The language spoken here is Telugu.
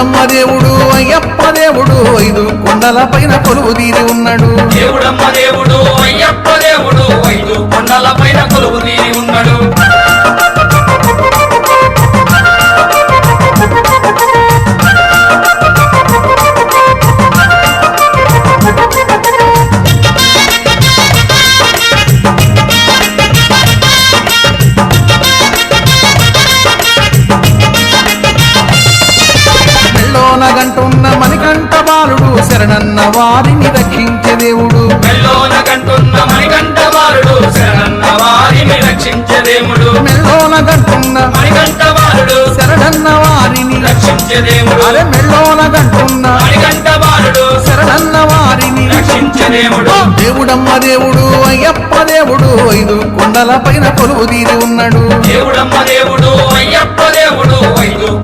దేవుడమ్మ దేవుడు అయ్యప్ప దేవుడు ఐదు కొండల పైన కొలువు తీరి ఉన్నాడు. దేవుడమ్మ దేవుడు మెల్లోన గంటున్న మణికంఠ బాలుడు శరణన్న వారిని రక్షించే దేవుడు. మెల్లోన కంటున్న మణికంఠ బాలుడు శరణన్న వారిని రక్షించే దేవుడు. మెల్లోన గంటున్న మణికంఠ బాలుడు శరణన్న వారిని రక్షించే దేవుడు. అరే మెల్లోన గంటున్న మణికంఠ బాలుడు శరణన్న వారిని రక్షించే దేవుడు. దేవుడమ్మ దేవుడు అయ్యప్ప దేవుడు ఐదు కొండల పైన కొలువు తీరి ఉన్నాడు. దేవుడమ్మ దేవుడు అయ్యప్ప